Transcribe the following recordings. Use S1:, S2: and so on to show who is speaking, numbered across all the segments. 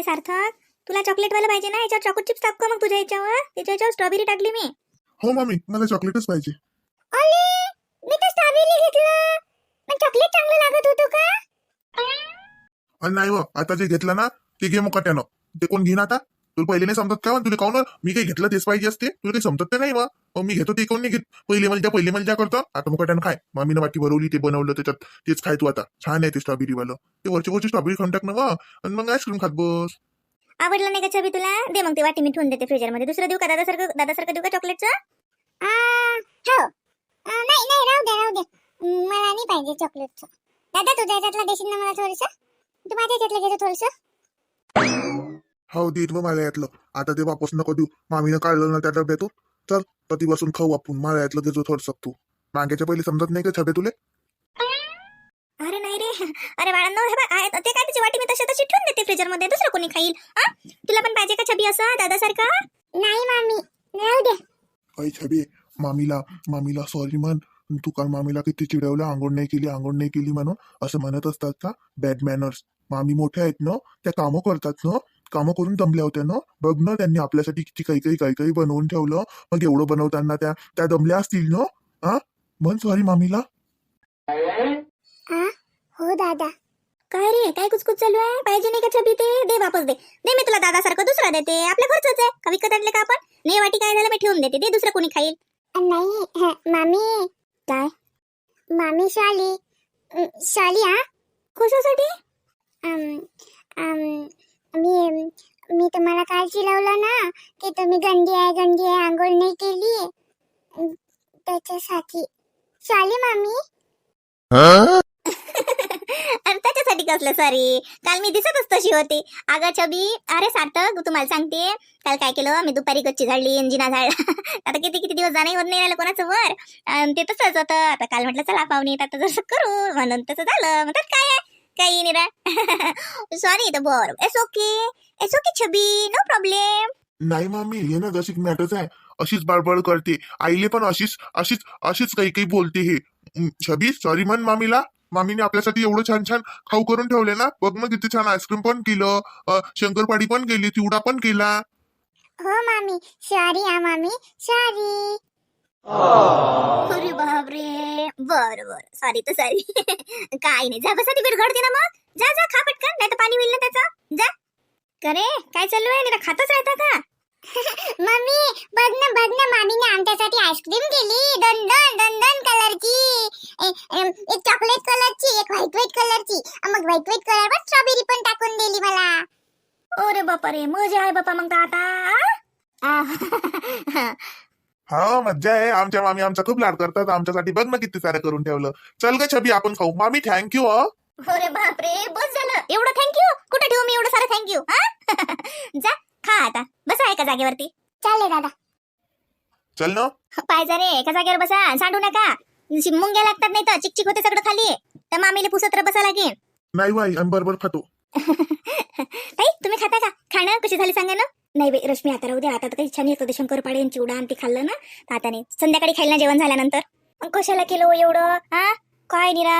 S1: रे सार्थक. तुला चॉकलेटवाला पाहिजे ना? याच्यावर चॉको चिप्स टाक का मग तुझ्या याच्यावर? त्याच्या याच्यावर स्ट्रॉबेरी टाकली मी.
S2: हो मामी मला चॉकलेटच पाहिजे.
S1: अरे मी तर स्ट्रॉबेरी घेतलं. पण चॉकलेट चांगलं लागत होतं का?
S2: नाही व आता जे घेतलं ना ते घे मग त्यानं ते कोण घेईन आता? तुला पहिले नाही समजत का? तुला काऊन? मी काही घेतलं तेच पाहिजे असते. तुला काही समजत नाही मग मी घेतो ते कोण नाही घेत. पहिले मला ज्या पहिले मला ज्या करतो. आता मग खाय. मामीनं वाटी भरवली ते बनवलं त्याच्यात. तेच खाय तू आता. छान आहे ते स्ट्रॉबेरी वालं ते वरची वरची स्ट्रॉबेरी खाऊन टाक ना आणि मग आईस्क्रीम खात बस.
S1: आवडलं नाही का छबी तुला? दे मग ते वाटी मी ठेवून देते फ्रीजरमध्ये दुसरं देऊ का? दादासारखं दादासारखं देऊ का चॉकलेटचं हो. नाही नाही राहू दे राहू दे. मला नाही पाहिजे चॉकलेटचं दादा तुझ्या याच्यातला देशील ना मला थोडंसं? तू माझ्या याच्यातलं घेतो थोडंसं?
S2: हो देत मग मला यातलं आता ते वापस नको देऊ. मामीनं काढलं ना त्या डब्यातून. चल कधी बसून खाऊ आपण? मला यातलं देतो थोडस तू. मागेच्या पहिले समजत नाही का छबे तुले?
S1: अरे नाही रे. अरे बाळांनो हे बघ, आहे- ते काय त्याची वाटी मी तशी तशी ठेवून देते फ्रीजरमध्ये दुसरं कोणी खाईल? आ? तुला पण पाहिजे का छबी असं दादासारखा? नाही मामी. राहू दे.
S2: आई छबे मामीला मामीला सॉरी म्हण. तू काल मामीला किती चिडवलं? आंघोळ नाही केली आंघोळ नाही केली म्हणून. असं म्हणत असतात का? बॅड मॅनर्स मामी मोठ्या आहेत ना? त्या कामं करतात ना? कामं करून दमल्या होत्या ना? बघ ना त्यांनी आपल्यासाठी किती काही काही काही काही बनवून ठेवलं. मग एवढं बनवताना त्या त्या दमल्या असतील ना? हा म्हण सॉरी मामीला.
S1: हो दादा. काय रे? काय कुचकुच चालू आहे? पाहिजे नाही का छबी ते? दे वापस दे. दे मी तुला दादासारखं दुसरा देते. आपल्या घरचंच आहे. का विकत आणले का आपण? ने वाटी काय झालं मी ठेवून देते. दे दुसरं कोणी खाईल. नाही. मामी. काय? मामी शाली. शाली हा? कशासाठी? मी मी तुम्हाला काल चिलवलं ना की तुम्ही गंदी आहे गंदी आहे आंघोळ नाही केली. त्याच्यासाठी. शाली मामी. अरे त्याच्यासाठी कसलं सॉरी काल मी दिसतच तशी होती. अगं छबी अरे सार्थक तुम्हाला सांगते. काल काय केलं? मी दुपारी गच्ची झाडली इंजिना झाडला आता किती किती दिवस जाणं होत नाही राहिलं कोणाचं वर. ते तसंच होतं. आता काल म्हटलं चला पाहुणे आता जसं करू. म्हणून तसं झालं. म्हणतात काय आहे? काही नाही रा सॉरी तर बरं एस ओके एस ओके छबी नो प्रॉब्लेम
S2: नाही मामी हे ना जशी मॅटर्स आहे अशीच बडबड करते आईले पण अशीच अशीच अशीच काही काही बोलते हे छबी सॉरी म्हण मामीला मामीने आपल्यासाठी एवढं छान छान खाऊ करून ठेवले ना बघ मग किती छान आईस्क्रीम पण केलं अ, शंकरपाळी पण केली चिवडा पण केला
S1: हो मामी सॉरी हा मामी सॉरी अरे बापरे. बर बर. सॉरी तर सॉरी काय नाही. जा बसा ती बिरघडते ना मग. जा जा खा पटकन. नाही तर पाणी होईल ना त्याचं. जा. करे काय चालू आहे? नाही खातच राहता का? मम्मी बघ ना बघ ना. मामीने आमच्यासाठी आईस्क्रीम केली. दोन दोन दोन दोन कलरची एक चॉकलेट कलरची एक व्हाईट व्हाईट कलरची मग व्हाईट व्हाईट कलरवर स्ट्रॉबेरी पण टाकून दिली मला. अरे बापा रे मजा आहे बापा मग आता
S2: हा मज्जा आहे. आमच्या मामी आमचा खूप लाड करतात. आमच्यासाठी बघ ना किती सारं करून ठेवलं. चल ग छबी आपण खाऊ. मामी थँक्यू अ
S1: अरे बापरे बस झालं. एवढं थँक्यू कुठे ठेवू मी एवढं सारं थँक्यू जा खा आता. बसा एका जागेवरती. चालेल दादा.
S2: चल ना.
S1: पाय जा रे एका जागेवर बसा. सांडू नका. मुंग्या लागतात नाही तर. चिकचिक होते सगळं खाली. तर मामीले पुसत तर बसा लागेल.
S2: नाही बाई आम्ही बरोबर खातो.
S1: ताई तुम्ही खाता का? खाणं? कशी झाली सांगा ना. नाही बाई रश्मी आता राहू दे आता तर काही छान येतो शंकर पाडे यांची उडान आणि ते खाल्लं ना तर आता नाही. संध्याकाळी खायला जेवण झाल्यानंतर. मग कशाला केलं हो एवढं हा? काय निरा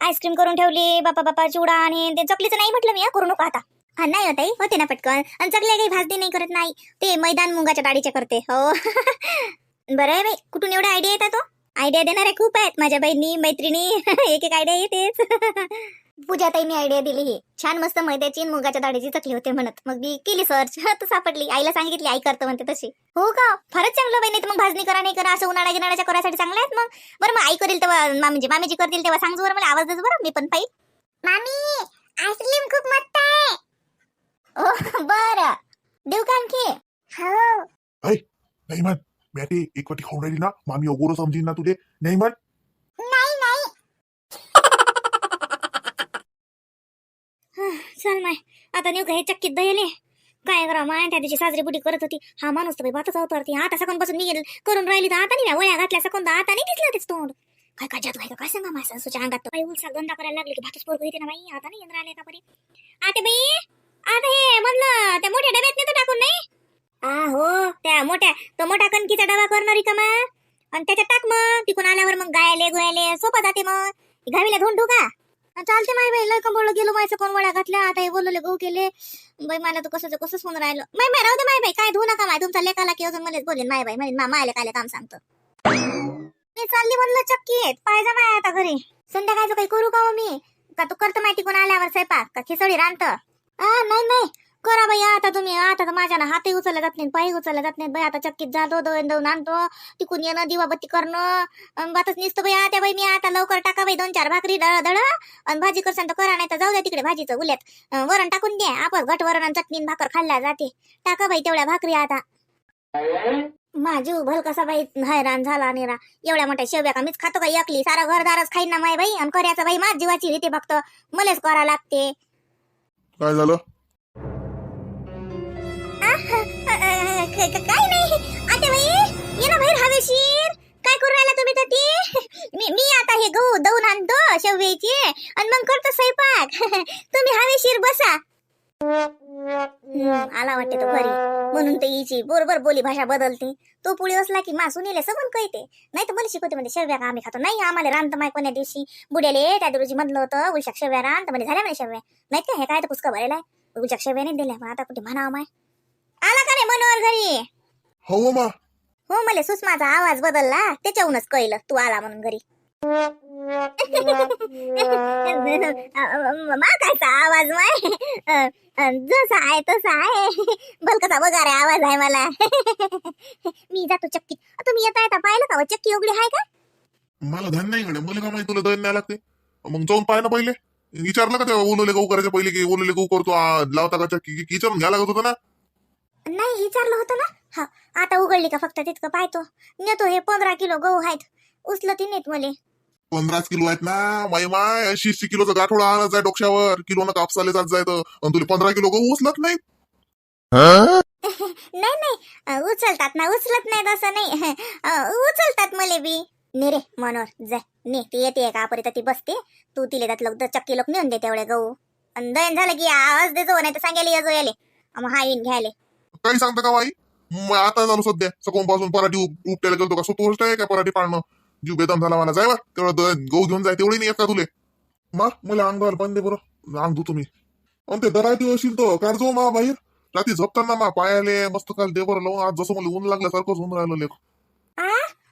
S1: आईस्क्रीम करून ठेवली बापा बापा चिवडा आणि ते चकलीचं नाही म्हटलं मी हा? करू नको आता. हा नाही होताई होते ना पटकन. आणि चकल्या काही भाजदी नाही करत नाही. ते मैदान मुंगाच्या डाळीचे करते हो. बरं आहे बाई कुठून एवढा आयडिया येतात तो? आयडिया देणाऱ्या खूप आहेत माझ्या बहिणी मैत्रिणी. एक एक आयडिया येतेच. पूजा ताईने आयडिया दिली ही. छान मस्त मैद्याची आणि मुगाच्या डाळीची चकली होते म्हणत. मग मी केली सर्च तर सापडली. आईला सांगितली आई करतं म्हणते तशी. हो का? फारच चांगलं बहिणी तर मग भाजणी करा नाही करा. असं उन्हाळा गिनाळ्याच्या करायसाठी चांगलं आहेत मग. बरं मग आई करेल तेव्हा म्हणजे मामीजी करतील तेव्हा सांग बरं मला आवाज देच बरं मी पण पाहिजे मामी आईस्क्रीम खूप मस्त आहे. ओ बरं. देऊ का आणखी? हो.
S2: नाही म्हण मॅटी एक वाटी खाऊन राहिली ना. मामी अगोरं समजीन ना तुले. नाही म्हण
S1: नाही नाही चल माय. आता नेऊ हे चक्कीत दयले काय करा माय त्या दिवशी साजरी बुटी करत होती. हा माणूस तर बातच अवतरती. आता सकून बसून निघेल. करून राहिली तर आता नाही वया घातल्या सकाळ आता नाही दिसलं तेच तोंड. काय काय जादू आहे का? काय सांगा माझ्या सासूच्या अंगात तर? काही उलसा गंदा करायला लागले की भातच पोरग येते ना बाई. आता नाही येणार आले का परी. आता बाई आता हे म्हणलं त्या मोठ्या डब्यात नाही तर टाकून नाही? आ हो त्या मोठ्या तो मोठा कणकीचा डबा करणार का मग आणि त्याच्यात टाक मग. तिकून आल्यावर मग गायले गोयाले सोपा जाते मग. घावीला धुवून ठेवू का? चालते माय बाई लय कंबळ गेलो मायचं कोण वड्या घातल्या. आता हे बोलले गहू केले. बाई मला तर कसं कसंच म्हणून राहिलं. माय माय राहू दे माय बाई काय धू नका माय तुमचा लेखाला की अजून मलाच बोलेन माय बाई म्हणजे मायला काय काम सांगतो. मी चालली म्हणलं चक्की आहेत पाहिजे माय आता घरी. संध्याकाळचं काही करू का हो मी? का तू करतो माहिती कोण आल्यावर स्वयंपाक? का खिचडी रांधत नाही नाही. करा बाई आता तुम्ही आता तर माझ्या ना हातही उचलला जात नाही पायही उचलला जात नाही बाई. आता चक्कीत जातो दोन दोन आणतो तिकून येणं दिवाबत्ती करणं. अन बातच निसतो बाई आता बाई मी आता लवकर टाका बाई दोन चार भाकरी दळ दळ. आणि भाजी करसान तर करा नाही तर जाऊ द्या तिकडे भाजीचं उल्यात. अं, वरण टाकून द्या. आपण घट वरण आणि चटणी आणि भाकर खाल्ल्या जाते. टाका बाई तेवढ्या भाकरी आता. माझी उभल कसा बाई हैराण झाला निरा. एवढ्या मोठ्या शेव्या का मीच खातो का एकली? सारा घरदारच खाईन ना माय बाई. आणि कर्याचं बाई माझ जीवाची रीती फक्त. मलाच करा लागते.
S2: काय झालं?
S1: काय नाही? आता बाई ये ना बाहेर हवेशीर काय करू राहिला तुम्ही तर ती? मी मी आता हे गहू दऊन आणतो शेवयाचे आणि मग करतो स्वयंपाक. तुम्ही हवेशीर बसा. आला वाटते तो घरी. म्हणून ते हिची बरोबर बोली भाषा बदलते. तो पुढे असला की मा सुनीले समन कळते. नाही तर मला शिकवते म्हणजे शेव्या का आम्ही खातो? नाही आम्हाला रांत माय कोण्या दिवशी. बुड्याले त्या दिवशी म्हणलं होतं उलशाक शेव्या रांत म्हणजे झाल्या म्हणे शेव्या नाही का हे काय तर पुस्तक भरेला आहे. उलशाक शेव्या नाही दिल्या. पण आता कुठे म्हणावं माय? आला का नाही मनोहर घरी?
S2: हो मा.
S1: हो मला सुषमाचा आवाज बदलला त्याच्याहूनच कळलं तू आला म्हणून घरी. मा कायचा आवाज माय. जसा आहे तसा आहे. बलकचा वगारे आवाज आहे मला. मी जातो चक्की तुम्ही येता येता पाहिलं का व चक्की उघडी आहे का?
S2: मला धान नाही गड्या मला का माहिती तुला दळण नाही लागते. मग जाऊन पाय ना पहिले. विचारलं का तेव्हा ओलोले गहू करायच्या पहिले की ओलोले गहू करतो आ, लावता का चक्की? की विचारून घ्या लागत होतं ना?
S1: नाही विचारलं होतं ना? हा आता उघडली का फक्त तितकं पाहतो. नेतो हे पंधरा किलो गहू आहेत. उचलती नाहीत मले.
S2: पंधराच किलो आहेत ना? माई माय ऐंशी किलोचा गाठोडा आणायचा आहे डोक्यावर. किलो कापसाले जात जायत आणि तुला पंधरा किलो गहू उचलत नाही
S1: नाही नाही उचलतात ना उचलत नाही तसं नाही. अ, उचलतात मले बी. ने रे मनोर जाय ने ती येते का परत ती बसते. तू तिले त्यात लोक चक्की लोक नेऊन दे तेवढे गहू. आणि दयन झालं की आवाज देतो नाही तर सांगायला येजो याले. मग हा येईन घ्यायले.
S2: काही सांगता का बाई? मग आता झालो सध्या. सकाळपासून पराठी उप- उपटायला गेलो का? तोच गोष्ट आहे का पराठी पाळणं? जीव बेदम झाला मला. जाय तेवढं गहू घेऊन जाय. तेवढी नाही येत का तुले? मा मला अंगावर पण दे बरं. अंग धुतो तुम्ही आणि ते दराठी असेल तो काढतो मा बाहेर. रात्री झोपताना मा पायाले मस्त काल दे बरं लावून आज जसं मला ऊन लागल्यासारखंच होऊन राहिलं लेख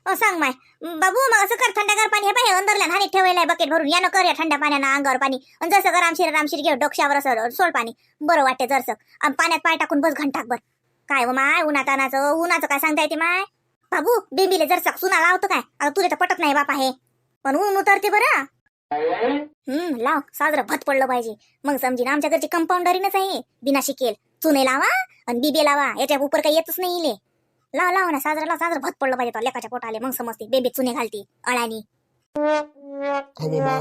S1: ओ सांग माय. बाबू मग असं कर थंडगार पाणी. हे पाहिजे अंदरल्या हानी ठेवायला बकेट भरून. यानं कर या थंड पाण्यानं अंगावर पाणी. आणि जसं गरमशीर रामशीर घे डोक्यावर असं सोड पाणी. बरं वाटते जरसं. आणि पाण्यात पाय टाकून बस घंटाक बरं काय व माय? उन्हात अनाचं उन्हाचं काय सांगता येते माय? बाबू बेंबीले जर सुना लावतो काय? आता तुला तर पटत नाही बापा हे. पण ऊन उतरते बरं. हम्म लाव. साजरं भत पडलं पाहिजे. मग समजीन आमच्या घरची कंपाऊंडरीनच आहे बिना शिकेल. चुने लावा आणि बिबे लावा. याच्या उपर काही येतच नाही इले. लाव लाव ना. साजरा लाव साजरं भत पडलं पाहिजे लेकाच्या पोटाले. मग समजते. बेबी चुने घालते. अळ्यानी
S2: हो मा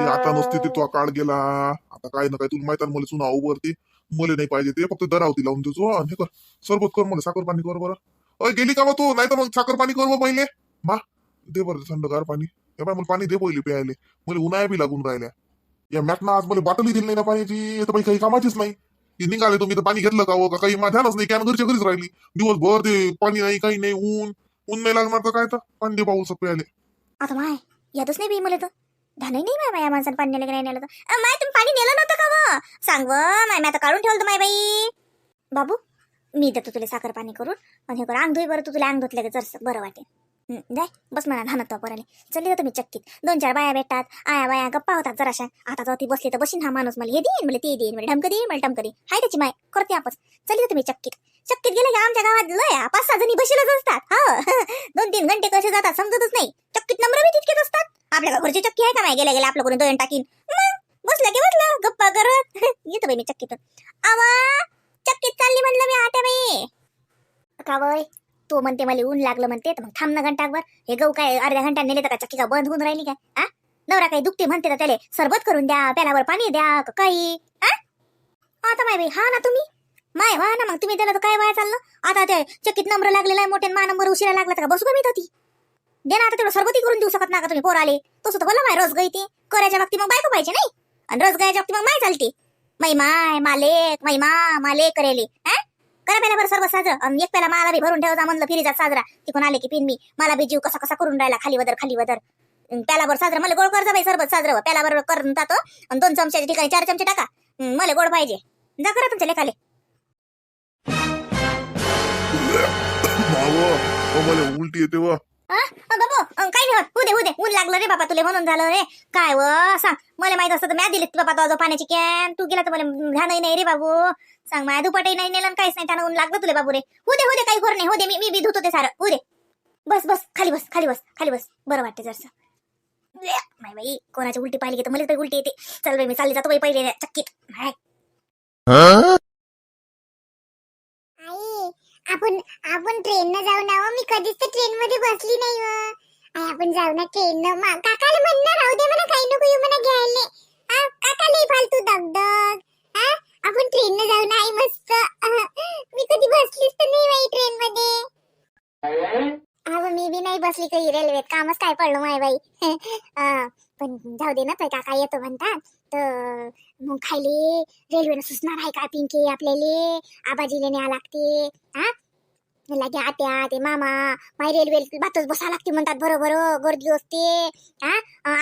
S2: ते आता नसते ते तो काळ गेला. आता काय ना काय तुला माहिती आहे मला चुना उभरते मुले नाही पाहिजे ते फक्त दरावती लावून देतो हे कर. सरबत कर मला साखर पाणी कर बरं. अय गेली का मग तू? नाही तर मग साखर पाणी कर पहिले. मा दे बरं थंडगार पाणी. हे बाय मला पाणी दे पहिले प्यायले. मला उन्हाळ्या बी लागून राहिल्या. या मॅटना आज मला बाटली दिली नाही ना पाण्याची. हे तर बाई काही कामाचीच नाही. निघाले तुम्ही तर पाणी घेतलं का हो? काही ध्यानच नाही कॅन घरच्या घरीच राहिली. दिवसभर ते पाणी नाही काही नाही ऊन. ऊन नाही लागणार तर काय तर? पाणी दे पाऊस प्यायले.
S1: आता माय यातच नाही बी मला तर. धानही नाही माय माया माणसानं पाणी नेलं की नाही नेलं तर. माय तुम्ही पाणी नेलं नव्हतं का व सांग व माय मी आता काढून ठेवलं माय बाई. बाबू मी देतो तुला साखर पाणी करून आणि हे करून अंग धुई बरं तू तुला अंग धुतलं की जरस बरं वाटेल. जाय बस म्हणा धानत पोराले. चलली जातो मी चक्कीत. दोन चार बाया भेटतात आया बाया गप्पा होतात जराशा. आता जाऊ ती बसली तर बसीन हा माणूस मला. हे देईन मला ते देईन मला. ढमक देईन मला टमकं देईन. हाय त्याची माय करते आपण. चलली जातो मी चक्कीत. चक्कीत गेले की आमच्या गावात लय पाच सहा जणी बशीलच असतात. हो. दोन तीन घंटे कसे जातात समजतच नाही. चक्कीत नंबर बी तितकेच असतात? आपल्या घरची चक्की आहे का नाही गेल्या गेल्या आपलं कोणी दोन टाकीन. बसलं की बसलं गप्पा करत. येतो बाई मी चक्कीत आवा चक्कीत चालली म्हणलं मी आता बाई. का बाई तो म्हणते मला ऊन लागलं म्हणते तर मग थांब ना घंटाभर हे गहू काय अर्ध्या घंटा नेले तर का चक्की का बंद होऊन राहिली काय? आ? नवरा काही दुखते म्हणते तर त्याला सरबत करून द्या प्यालावर पाणी द्या का काही? आ? आता माय बाई हा ना तुम्ही? माय वा ना मग तुम्ही त्याला तर काय वाया चाललं? आता ते चक्कीत नंबर लागलेला आहे मोठ्या मा नंबर उशिरा लागला तर का बसू का मी होती दे ना आता तेवढं सरबती करून देऊ शकत ना का तुम्ही पोराले? तसं तर बोला माय रस गई ती करायच्या बाबतीत मग बायको पाहिजे नाही? आणि रस गायच्या बाबतीत मग माय चालते. मै माय मालेक मै मा मालेक करेले. हा करा पहिला बरं सर्व साजरं आणि एक पहिला मला बी भरून ठेवा म्हणलं फिरीचा साजरा. तिकडून आले की पिन मी. मला बी जीव कसा कसा करून राहिला खाली वदर खाली वदर. प्यालाभर साजरं. मला गोड करजा बाई सरबत साजरं. बरोबर करून जातो आणि दोन चमच्याच्या ठिकाणी चार चमचे टाका. मला गोड पाहिजे. जा करा तुमच्या लेखाले.
S2: मला उलटी येते वा.
S1: बाबू काही नाही होत. उदे उदे ऊन लागलं रे बाबा तुले म्हणून झालं रे. काय व? सांग. मला माहीत असतं तर मी दिली बाबा तो पाण्याची कॅन. तू गेला तर मला ध्यानही नाही रे बाबू. सांग माझ्या दुपाटही नाही नेलं काहीच नाही. त्यानं ऊन लागलं तुले बाबू रे उदे उदे काही खरं नाही. उदे मी मी बी धुतो ते सारं. उदे बस बस. खाली बस खाली बस खाली बस. बरं वाटते जरसं. माय बाई कोणाची उलटी पाहिली की तर मला काही उलटी येते. चल बाई मी चालली जातो बाई पहिले चक्कीत. हाय.
S3: आपण आपण ट्रेन न जाऊ ना हो. मी कधीच तर ट्रेन मध्ये बसली नाही हो. आई आपण जाऊ ना ट्रेन न. काकाला म्हणणार राहू दे म्हणा काही नको येऊ म्हणा घ्यायला. हा काकाला फालतू दगदग. हा आपण ट्रेन न जाऊ ना आई मस्त. मी कधी बसलीच तर नाही बाई ट्रेन मध्ये. अहो मी बी नाही बसली काही रेल्वेत कामच काय पडलं माय बाई. अं, पण जाऊ दे ना तर काका येतो म्हणतात. तर मग खायले रेल्वेनं सुचणार आहे का पिंकी आपल्याले? आबाजीला न्या लागते. हा लागे आत्या ते मामा माय रेल्वे बातच बसा लागते म्हणतात. बरोबर हो, गर्दी असते. हा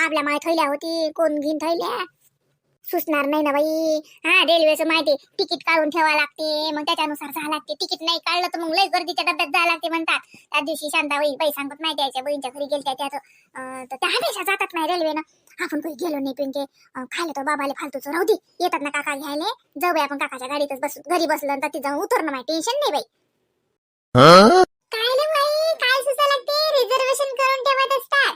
S3: आपल्या माय थैल्या होती कोण घेईन थैल्या? सुचणार नाही ना बाई. हा रेल्वेचं माहिती तिकीट काढून ठेवा लागते. मग त्याच्यानुसार जावं लागते. तिकीट नाही काढलं तर मग लय गर्दीच्या डब्यात जावं लागते म्हणतात. त्या दिवशी शांताबाई बाई सांगत नाही त्याच्या बहीणच्या घरी गेल्या त्याचं तर त्या हमेशा जातात नाही रेल्वेनं आपण काही गेलो नाही पिंके. खायला तर बाबाले फालतूच राहू दे. येतात ना काका घ्यायला. जाऊ बाई आपण काकाच्या गाडीतच बसून. घरी बसलं तर ती जाऊन उतरणं माहिती टेन्शन नाही बाई. काय रे बाई. काय सुचा लागते. रिझर्वेशन करून ठेवत असतात.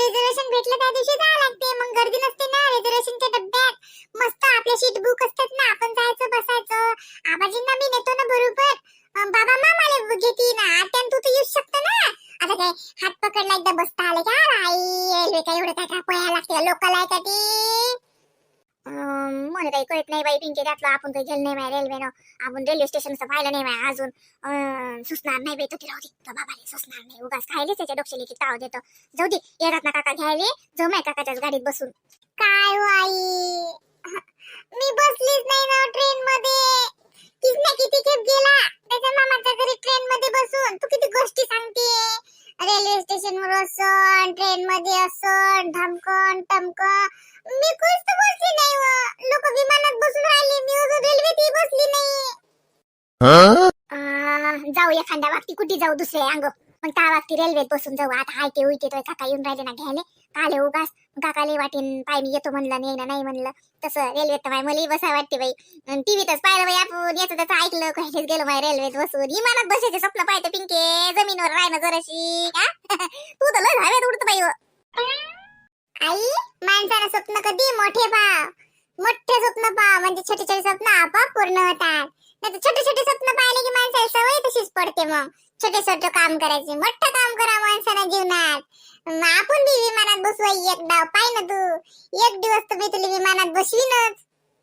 S3: रिझर्वेशन भेटलं त्या दिवशी जावं लागते. मग गर्दी नसते ना. रिझर्वेशनच्या डब्यात मस्त आपल्या सीट बुक असतात ना. आपण जायचं बसायचं. आबाजींना मी नेतो ना बरोबर. अं, बाबा मामाले घेते ना. आत्यान तू तर येऊ शकतो ना. आता काय हात पकडला एकदा बसता आले का? आई रेल्वे काय एवढं काय काय पळायला लागते लोकल आहे का ती? मला काही कळत नाही बाई पिंके त्यातलं आपण काही गेलं नाही बाई रेल्वेनं आपण रेल्वे स्टेशनचं पाहिलं नाही बाई अजून. अं, सुचणार नाही बाई तुझी राहू दे बाबाले सुचणार नाही. उगाच खायलेच त्याच्या डोक्याला की ताव देतो. जाऊ दे येतात ना काका घ्यायले जाऊ माय काकाच्याच गाडीत बसून. काय हो आई? मी बसलीच नाही ना ट्रेन मध्ये किस ना किती खेप गेला? त्याच्या मामाच्या घरी ट्रेन मध्ये बसून. तू किती गोष्टी सांगते. रेल्वे स्टेशन असण ट्रेन मध्ये असण धमकन टमकन. मी कुछ तर बसली नाही लोक विमानात बसून राहिले. मी अजून रेल्वेतही बसली नाही आ, जाऊ एखाद्या वागती कुठे जाऊ दुसरे अंग. मग त्या वागती रेल्वेत बसून जाऊ? आता हाय ते उलटे तो काका येऊन राहिले ना घ्यायले. काले उगास काकाले वाटेन पाय मी येतो म्हणलं नाही ना नाही म्हणलं. तसं रेल्वेत तर बाई मलाही बसाय वाटते बाई. टीव्हीतच पाहिलं बाई आपण. याचं त्याचं ऐकलं कशाच गेलो बाई रेल्वेत बसून. विमानात बसायचे स्वप्न पाहते पिंके. जमीनवर राहणं जराशी. हा? तू तर लय हवेत उडत बाई व. आई माणसाला स्वप्न कधी? मोठे पा मोठे स्वप्न पा म्हणजे छोटे छोटे स्वप्न आपोआप पूर्ण होतात. नाही छोटे छोटे स्वप्न पाहिले की माणसाला सवय तशीच पडते मग. छोटे छोटे काम करायचे. मोठं काम करा माणसाला जीवनात. मग आपण बी विमानात बसवाई एकदा. पाय ना तू. एक दिवस तर मी तुला विमानात बसवीनच.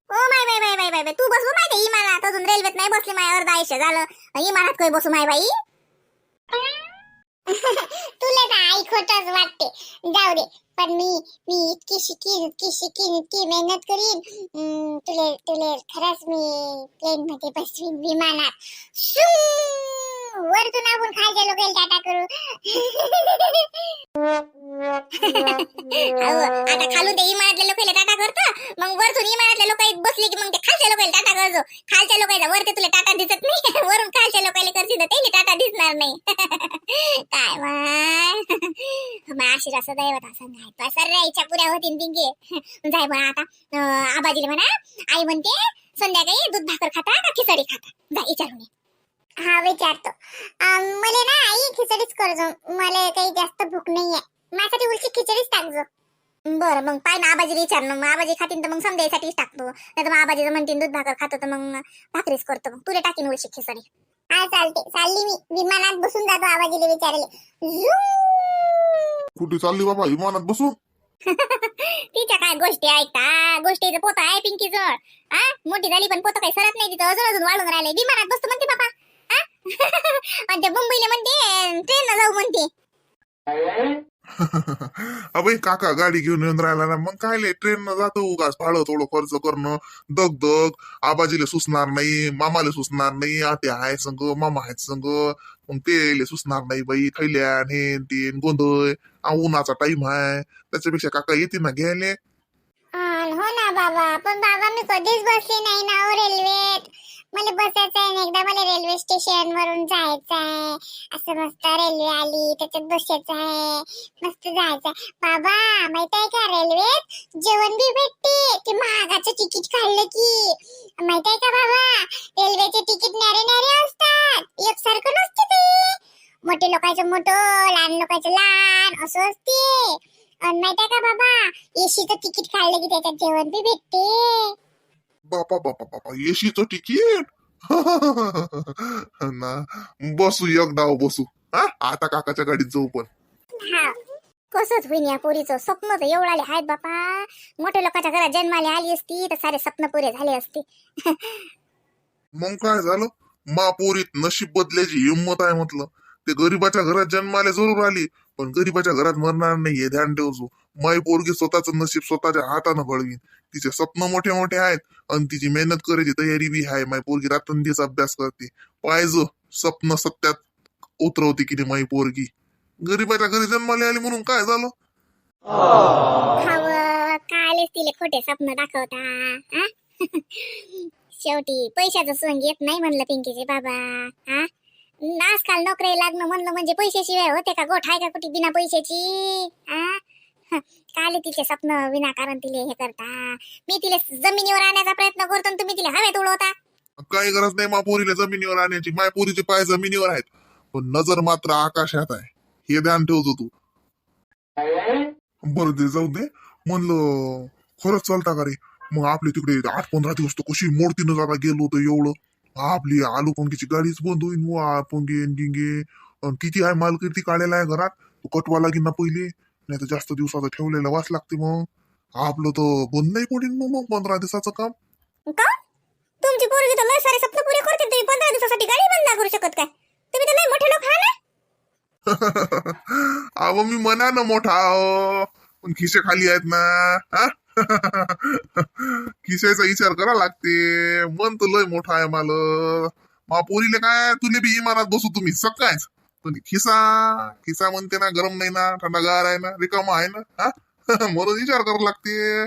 S1: ओ माय बाई बाई बाई बाई तू बसू माहिती इमानात अजून रेल्वेत नाही बसले माझ्या अर्धा आयुष्य झालं. विमानात काही बसू माय बाई?
S3: तुला तर आई खोटच वाटते जाऊ दे. पण मी मी इतकी शिकीन इतकी शिकीन इतकी मेहनत करीन. तुले तुले खरंच मी प्लेन मध्ये बसवीन विमानात. वरतून आपण खायच्या लोकांना टाटा करू.
S1: आता खालून ते इमानातल्या लोकांना टाटा करतो. मग वरतून इमानातल्या लोक बसले की मग ते खालच्या लोकांना टाटा करतो. खालच्या लोकांना वरती तुला टाटा दिसत नाही. वरून खालच्या लोकांना करते तर टाटा दिसणार नाही. काय माशी माय दैवत असं नाही. तो सर्व इच्छा पुऱ्या होतीन पिंकी जाय म्हणा आता. अं, आबाजीला म्हणा आई म्हणते संध्याकाळी दूध भाकर खाता का खिचडी खाता? जा विचारून
S3: हा विचारतो. मला ना आई खिचडीच करजो मला काही जास्त भूक नाहीये. माझ्यासाठी उलटी खिचडीच टाकजो
S1: बरं मग पाय ना आबाजीला विचार. मग आबाजी खातीन तर मग समजायसाठीच टाकतो. नाही तर मग आबाजीचं म्हणतीन दूध भाकर खातो तर मग भाकरीच करतो मग. तुला टाकीन उलशी खिचडी.
S3: हा चालते चालली मी. विमानात बसून जातो आवाजीला विचारले.
S2: कुठे चालली बाबा? विमानात बसून?
S1: तिच्या काय गोष्टी ऐकता? गोष्टीचं पोत आहे पिंकी हा मोठी झाली पण पोत काही सरत नाही तिथं अजून अजून वाढून राहिले विमानात बसतो म्हणते बाबा? आणि ते मुंबईला म्हणते ट्रेन जाऊ म्हणते.
S2: अबे काका गाडी घेऊन येऊन राहिला ना मग काय ट्रेन न जातो उगाच. भाडं थोडं खर्च करणं दग दग आबाजीला सुचणार नाही मामाला सुचणार नाही आते आहे संग मामा आहेत संग. मग ते सुचणार नाही बाई खैल्या हे ते गोंधळ. उन्हाचा टाइम आहे त्याच्यापेक्षा काका येते ना घ्यायले.
S3: हो ना बाबा. पण बाबा मी कधीच बसली नाही ना हो, रेल्वेत मला बसायचं आहे एकदा मला रेल्वे स्टेशन वरून जायचं आहे. असं मस्त रेल्वे आली त्याच्यात बसायचं आहे. मस्त जायचं आहे. बाबा माहीत आहे का रेल्वेत जेवण बी भेटते. ते महागाचं तिकीट काढलं की. माहीत आहे का बाबा? रेल्वेचे तिकीट नारे नारे असतात. एकसारखं नसते ते. मोठे लोकांचं मोठं लहान लोकांचं लहान असं असते. आणि माहीत आहे का बाबा? एसीचं तिकीट काढलं की त्याच्यात जेवण बी भेटते.
S2: बापा बापा बापा एसीचं तिकीट ना बसू एक डाव बसू. हा आता काकाच्या गाडीत जाऊ पण.
S3: हा.
S1: कसंच होईन या पोरीचं? स्वप्न तर एवढाले आहेत बापा. मोठ्या लोकांच्या घरात जन्माला आली असती तर सारे स्वप्न पुरे झाले असते.
S2: मग काय झालं? मापोरीत नशीब बदल्याची हिंमत आहे म्हटलं. ते गरीबाच्या घरात जन्माला जरूर आली पण गरीबाच्या घरात मरणार नाही हे ध्यान ठेवतो माई पोरगी स्वतःच नशीब स्वतःच्या हातानं घडवीन. तिचे स्वप्न मोठे मोठे आहेत आणि तिची मेहनत करायची तयारी बी आहे. माई पोरगी रात्रंदिवस अभ्यास करते. पाहिजे स्वप्न सत्यात उतरवते की माई पोरगी. गरीबाच्या घरी जन्माला आली म्हणून काय झालं?
S1: खाव तिले खोटे स्वप्न दाखवता शेवटी पैशाचं सोंग येत नाही म्हणलं पिंकीचे बाबा हा आजकाल नोकरी लागणं म्हणलं म्हणजे पैशाशिवाय होते का गोठ आहे का कुठे बिना पैशाची काले तिचे स्वप्न विनाकारण तिले हे करता. मी तिले जमिनीवर आणण्याचा प्रयत्न करतो आणि तुम्ही तिले हवेत उडवता.
S2: काही गरज नाही मापोरीला जमिनीवर आणण्याची. माय पोरीचे पाय जमिनीवर आहेत. पण नजर मात्र आकाशात आहे. हे ध्यान ठेवतो तू. बरं दे जाऊ दे. म्हणलं खरंच चालता का रे? मग आपले तिकडे आठ पंधरा दिवस तर कशी मोडतीनं जाता गेलो होतो एवढं. आपली आलू पंगीची गाडीच बंद होईल मग पंगे गिंगे. किती आहे मालकी ती काढायला आहे घरात? कटवा लागेल ना पहिले. नाही तर जास्त दिवसाचं ठेवलेलं वास लागते मग. आपलं तर बंद नाही पडेल मग मग पंधरा दिवसाचं काम.
S1: का? तुमची पोरगी तर लय सारे स्वप्न पुरे करते तुम्ही पंधरा दिवसासाठी गाडी बंद नाही करू शकत काय? तुम्ही तर लय मोठे लोक हा ना?
S2: अहो मी म्हणा ना मोठा. पण खिसे खाली आहेत ना हा? खिशाचा विचार करा लागते. मन तर लय मोठा आहे मला मा पोरीले काय तुले बी इमानात बसू तुम्ही सकाळच. पण खिसा खिसा म्हणते ना गरम नाही ना थंडगार आहे ना रिकामा आहे ना हा? म्हणून विचार करावा लागते.